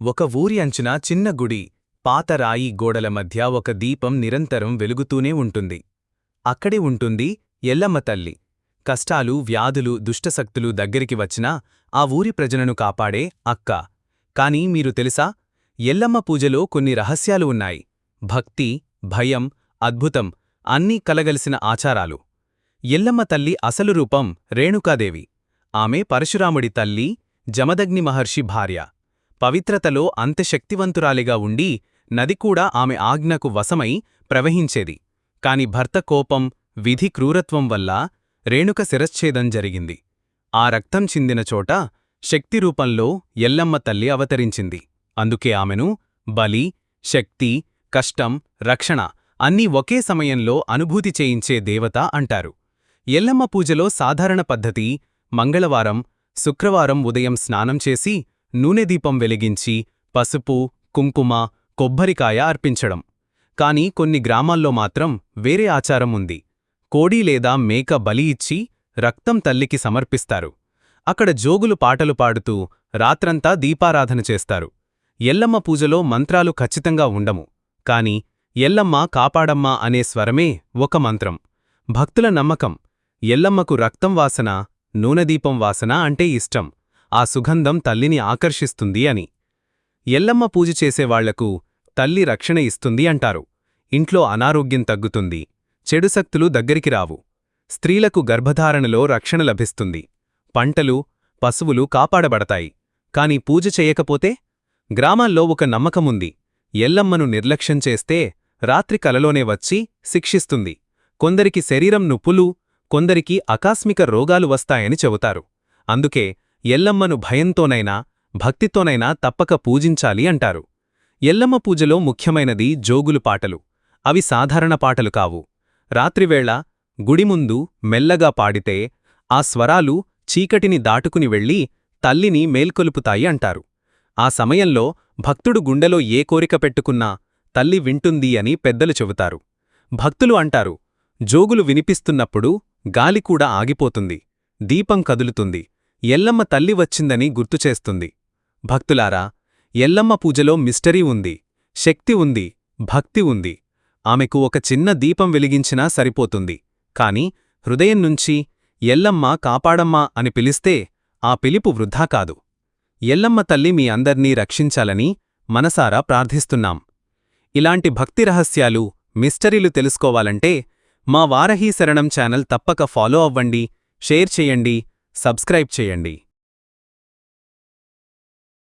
ఒక ఊరి అంచున చిన్న గుడి పాత రాయి గోడల మధ్య ఒక దీపం నిరంతరం వెలుగుతూనే ఉంటుంది. అక్కడే ఉంటుంది ఎల్లమ్మ తల్లి. కష్టాలు వ్యాధులు దుష్టశక్తులు దగ్గరికి వచ్చినా ఆ ఊరి ప్రజలను కాపాడే అక్క. కాని మీరు తెలుసా? ఎల్లమ్మ పూజలో కొన్ని రహస్యాలు ఉన్నాయి. భక్తి భయం అద్భుతం అన్నీ కలగలిసిన ఆచారాలు. ఎల్లమ్మ తల్లి అసలు రూపం రేణుకాదేవి. ఆమె పరశురాముడి తల్లి జమదగ్ని మహర్షి భార్య. పవిత్రతలో అంత శక్తివంతురాలిగా ఉండి నది కూడా ఆమె ఆజ్ఞకు వశమై ప్రవహించేది. కాని భర్త కోపం విధి క్రూరత్వం వల్ల రేణుక శిరశ్ఛేదం జరిగింది. ఆ రక్తం చిందిన చోట శక్తిరూపంలో ఎల్లమ్మ తల్లి అవతరించింది. అందుకే ఆమెను బలి శక్తి కష్టం రక్షణ అన్నీ ఒకే సమయంలో అనుభూతి చేయించే దేవత అంటారు. ఎల్లమ్మ పూజలో సాధారణ పద్ధతి మంగళవారం శుక్రవారం ఉదయం స్నానం చేసి నూనె దీపం వెలిగించి పసుపు కుంకుమ కొబ్బరికాయ అర్పించడం. కాని కొన్ని గ్రామాల్లో మాత్రం వేరే ఆచారం ఉంది. కోడి లేదా మేక బలి ఇచ్చి రక్తం తల్లికి సమర్పిస్తారు. అక్కడ జోగులు పాటలు పాడుతూ రాత్రంతా దీపారాధన చేస్తారు. ఎల్లమ్మ పూజలో మంత్రాలు ఖచ్చితంగా ఉండము. కాని ఎల్లమ్మ కాపాడమ్మా అనే స్వరమే ఒక మంత్రం. భక్తుల నమ్మకం. ఎల్లమ్మకు రక్తం వాసన నూనెదీపం వాసన అంటే ఇష్టం. ఆ సుగంధం తల్లిని ఆకర్షిస్తుంది అని. ఎల్లమ్మ పూజ చేసేవాళ్ళకు తల్లి రక్షణ ఇస్తుంది అంటారు. ఇంట్లో అనారోగ్యం తగ్గుతుంది. చెడుశక్తులు దగ్గరికి రావు. స్త్రీలకు గర్భధారణలో రక్షణ లభిస్తుంది. పంటలు పశువులు కాపాడబడతాయి. కాని పూజ చేయకపోతే? గ్రామాల్లో ఒక నమ్మకముంది. ఎల్లమ్మను నిర్లక్ష్యం చేస్తే రాత్రి కలలోనే వచ్చి శిక్షిస్తుంది. కొందరికి శరీరం నుప్పులు కొందరికి ఆకస్మిక రోగాలు వస్తాయని చెబుతారు. అందుకే ఎల్లమ్మను భయంతోనైనా భక్తితోనైనా తప్పక పూజించాలి అంటారు. ఎల్లమ్మ పూజలో ముఖ్యమైనది జోగులు పాటలు. అవి సాధారణ పాటలు కావు. రాత్రివేళ గుడిముందు మెల్లగా పాడితే ఆ స్వరాలు చీకటిని దాటుకుని వెళ్ళి తల్లిని మేల్కొలుపుతాయి అంటారు. ఆ సమయంలో భక్తుడు గుండెలో ఏ కోరిక పెట్టుకున్నా తల్లి వింటుంది అని పెద్దలు చెబుతారు. భక్తులు అంటారు జోగులు వినిపిస్తున్నప్పుడు గాలికూడా ఆగిపోతుంది దీపం కదులుతుంది ఎల్లమ్మ తల్లి వచ్చిందని గుర్తుచేస్తుంది. భక్తులారా ఎల్లమ్మ పూజలో మిస్టరీ ఉంది శక్తి ఉంది భక్తి ఉంది. ఆమెకు ఒక చిన్న దీపం వెలిగించినా సరిపోతుంది. కాని హృదయం నుంచి ఎల్లమ్మ కాపాడమ్మా అని పిలిస్తే ఆ పిలుపు వృధా కాదు. ఎల్లమ్మ తల్లి మీ అందర్నీ రక్షించాలని మనసారా ప్రార్థిస్తున్నాం. ఇలాంటి భక్తి రహస్యాలు మిస్టరీలు తెలుసుకోవాలంటే మా వారహీ శరణం ఛానల్ తప్పక ఫాలో అవ్వండి షేర్ చేయండి సబ్స్క్రైబ్ చేయండి.